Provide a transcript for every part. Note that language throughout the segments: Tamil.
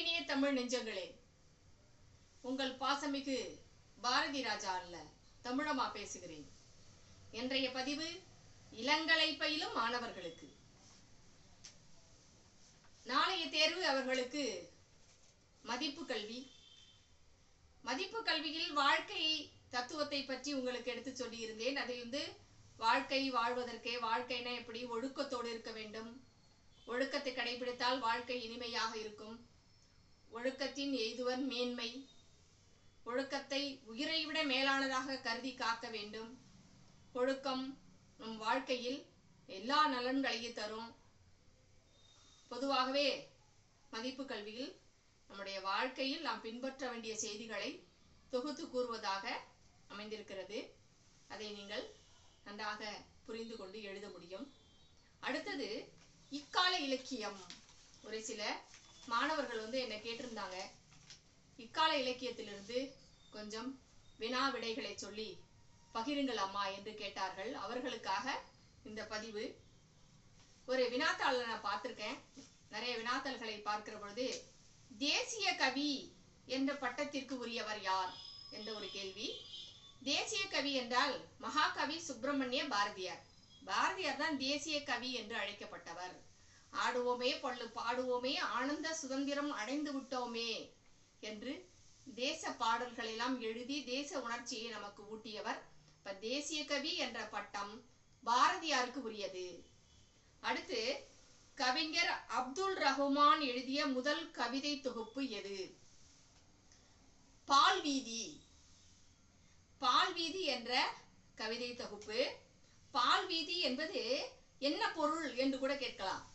நெஞ்சுக்கினிய தமிழ் நெஞ்சங்களே. உங்கள் பாசமிகு பாரதி ராஜா அல்ல தமிழமா பேசுகிறேன். இன்றைய பதிவு இளங்கலை பயிலும் மாணவர்களுக்கு. நாளைய தேர்வு அவர்களுக்கு மதிப்பு கல்வி. மதிப்பு கல்வியில் வாழ்க்கை தத்துவத்தை பற்றி உங்களுக்கு எடுத்து சொல்லியிருந்தேன். அதை வந்து வாழ்க்கை வாழ்வதற்கே வாழ்க்கைனா எப்படி ஒழுக்கத்தோடு இருக்க வேண்டும்? ஒழுக்கத்தை கடைபிடித்தால் வாழ்க்கை இனிமையாக இருக்கும். ஒழுக்கத்தின் எய்துவன் மேன்மை. ஒழுக்கத்தை உயிரை விட மேலானதாக கருதி காக்க வேண்டும். ஒழுக்கம் நம் வாழ்க்கையில் எல்லா நலன்களையும் தரும். பொதுவாகவே மதிப்பு கல்வியில் நம்முடைய வாழ்க்கையில் நாம் பின்பற்ற வேண்டிய செய்திகளை தொகுத்து கூறுவதாக அமைந்திருக்கிறது. அதை நீங்கள் நன்றாக புரிந்து கொண்டு எழுத முடியும். அடுத்தது இக்கால இலக்கியம். ஒரு சில மாணவர்கள் வந்து என்னை கேட்டிருந்தாங்க. இக்கால இலக்கியத்திலிருந்து கொஞ்சம் வினா விடைகளை சொல்லி பகிருங்கள் அம்மா என்று கேட்டார்கள். அவர்களுக்காக இந்த பதிவு. ஒரு வினாத்தாளை நான் பார்த்துருக்கேன். நிறைய வினாத்தாள்களை பார்க்கிற பொழுது தேசிய கவி என்ற பட்டத்திற்கு உரியவர் யார்? என்ற ஒரு கேள்வி. தேசிய கவி என்றால் மகாகவி சுப்பிரமணிய பாரதியார். பாரதியார் தான் தேசிய கவி என்று அழைக்கப்பட்டவர். ஆடுவோமே பள்ளு பாடுவோமே ஆனந்த சுதந்திரம் அடைந்து விட்டோமே என்று தேச பாடல்கள் எல்லாம் எழுதி தேச உணர்ச்சியை நமக்கு ஊட்டியவர் இப்ப தேசிய கவி என்ற பட்டம் பாரதியாருக்கு உரியது. அடுத்து கவிஞர் அப்துல் ரஹ்மான் எழுதிய முதல் கவிதை தொகுப்பு எது? பால் வீதி. பால் வீதி என்ற கவிதை தொகுப்பு. பால் வீதி என்பது என்ன பொருள் என்று கூட கேட்கலாம்.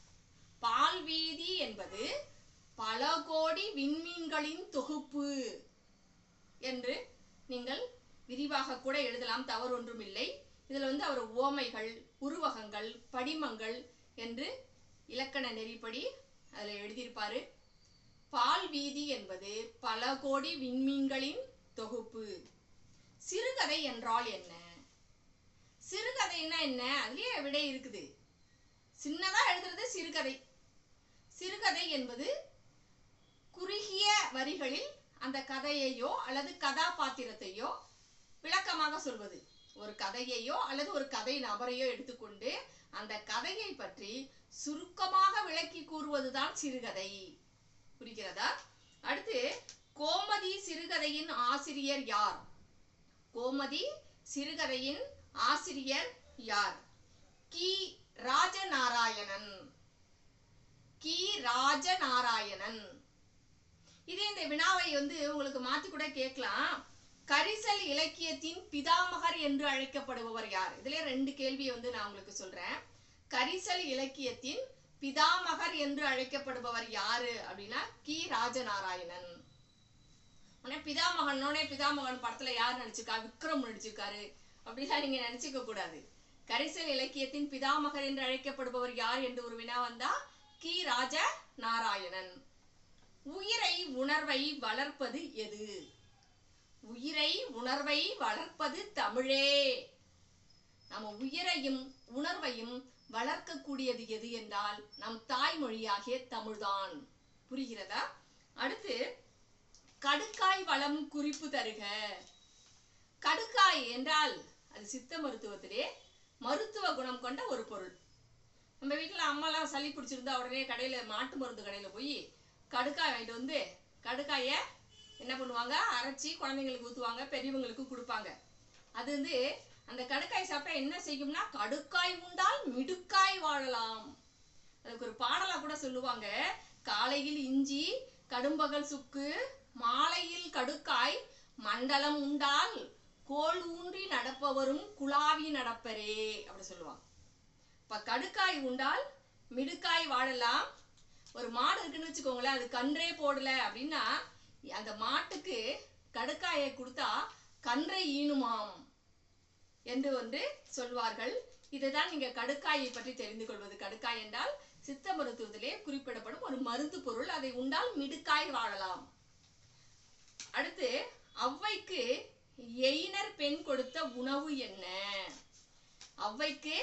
பால் வீதி என்பது பல கோடி விண்மீன்களின் தொகுப்பு என்று நீங்கள் விரிவாக கூட எழுதலாம். தவறு ஒன்றும் இல்லை இதில் வந்து அவர் ஓமைகள் உருவகங்கள் படிமங்கள் என்று இலக்கண நெறிப்படி அதில் எழுதியிருப்பார். பால் வீதி என்பது பல கோடி விண்மீன்களின் தொகுப்பு. சிறுகதை என்றால் என்ன? சிறுகதைன்னா என்ன? அதுலேயே விடை இருக்குது. சின்னதாக எழுதுறது சிறுகதை. சிறுகதை என்பது குறுகிய வரிகளில் அந்த கதையையோ அல்லது கதாபாத்திரத்தையோ விளக்கமாக சொல்வது. ஒரு கதையையோ அல்லது ஒரு கதை நபரையோ எடுத்துக்கொண்டு அந்த கதையை பற்றி சுருக்கமாக விளக்கி கூறுவதுதான் சிறுகதை. புரிகிறதா? அடுத்து கோமதி சிறுகதையின் ஆசிரியர் யார்? கோமதி சிறுகதையின் ஆசிரியர் யார்? கி. ராஜநாராயணன். கி ராஜநாராயணன். இதே இந்த வினாவை வந்து உங்களுக்கு மாத்தி கூட கேட்கலாம். கரிசல் இலக்கியத்தின் பிதாமகர் என்று அழைக்கப்படுபவர் யார்? இதுல ரெண்டு கேள்வியை வந்து நான் உங்களுக்கு சொல்றேன். கரிசல் இலக்கியத்தின் பிதாமகர் என்று அழைக்கப்படுபவர் யாரு? அப்படின்னா கி ராஜநாராயணன். உடனே பிதாமகனோடனே பிதாமகன் படத்துல யார் நடிச்சிருக்கா? விக்ரம் நடிச்சிருக்காரு. அப்படிலாம் நீங்க நினைச்சுக்க கூடாது. கரிசல் இலக்கியத்தின் பிதாமகர் என்று அழைக்கப்படுபவர் யார் என்று ஒரு வினா வந்தா கி ராஜ நாராயணன். உயிரை உணர்வை வளர்ப்பது எது? உயிரை உணர்வை வளர்ப்பது தமிழே. நம்ம உயிரையும் உணர்வையும் வளர்க்கக்கூடியது எது என்றால் நம் தாய்மொழியாகிய தமிழ்தான். புரிகிறதா? அடுத்து கடுக்காய் வளம் குறிப்பு தருக. கடுக்காய் என்றால் அது சித்த மருத்துவத்திலே மருத்துவ குணம் கொண்ட ஒரு பொருள். நம்ம வீட்டில் அம்மாலாம் சளி பிடிச்சிருந்தா உடனே கடையில் மாட்டு மருந்து கடையில் போய் கடுக்காய் வாங்கிட்டு வந்து கடுக்காயை என்ன பண்ணுவாங்க? அரைச்சி குழந்தைங்களுக்கு ஊற்றுவாங்க பெரியவங்களுக்கு கொடுப்பாங்க. அது வந்து அந்த கடுக்காய் சாப்பிட்டா என்ன செய்யும்னா கடுக்காய் உண்டால் மிடுக்காய் வாழலாம். அதுக்கு ஒரு பாடலாக கூட சொல்லுவாங்க. காலையில் இஞ்சி கடும்பகல் சுக்கு மாலையில் கடுக்காய் மண்டலம் உண்டால் கோல் ஊன்றி நடப்பவரும் குழாவி நடப்பரே அப்படி சொல்லுவாங்க. இப்ப கடுக்காய் உண்டால் மிடுக்காய் வாழலாம். ஒரு மாடு இருக்குன்னு வச்சுக்கோங்களேன் அது கன்றே போடல அப்படின்னா அந்த மாட்டுக்கு கடுக்காயை கொடுத்தா கன்றை ஈனுமாம் என்று வந்து சொல்வார்கள். இதுதான் நீங்க கடுக்காயை பற்றி தெரிந்து கொள்வது. கடுக்காய் என்றால் சித்த மருத்துவத்திலே குறிப்பிடப்படும் ஒரு மருந்து பொருள். அதை உண்டால் மிடுக்காய் வாழலாம். அடுத்து அவ்வைக்கு எயினர் பெண் கொடுத்த உணவு என்ன? ஔவைக்கு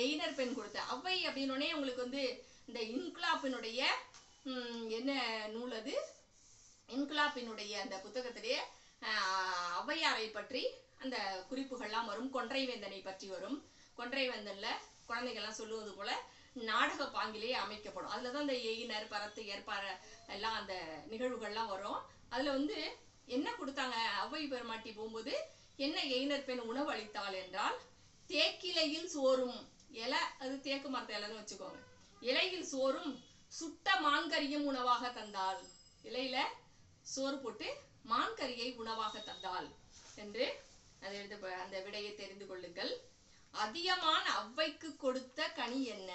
எயினர் பெண் கொடுத்த ஔவை அப்படின்னோடனே உங்களுக்கு வந்து இந்த இன்குலாப்பினுடைய என்ன நூல் அது? இன்குலாப்பினுடைய அந்த புத்தகத்திலே ஆஹ், ஔவையாரை பற்றி அந்த குறிப்புகள்லாம் வரும். கொன்றைவேந்தனை பற்றி வரும். கொன்றைவேந்தன்ல குழந்தைகள்லாம் சொல்லுவது போல நாடக பாங்கிலேயே அமைக்கப்படும். அதில் தான் இந்த எயினர் பரத்து ஏற்பார எல்லாம் அந்த நிகழ்வுகள்லாம் வரும். அதில் வந்து என்ன கொடுத்தாங்க? ஔவை பெருமாட்டி போகும்போது என்ன எயினர் பெண் உணவு அளித்தாள் என்றால் தேக்கிலையில் சோறும். இலை அது தேக்கு மரத்த இலைன்னு வச்சுக்கோங்க. இலையில் சோறும் சுட்ட மான்கறியும் உணவாக தந்தாள். இலையில சோறு போட்டு மான்கறியை உணவாக தந்தாள் என்று அதை எடுத்து அந்த விடையை தெரிந்து கொள்ளுங்கள். அதிகமான அவ்வைக்கு கொடுத்த கனி என்ன?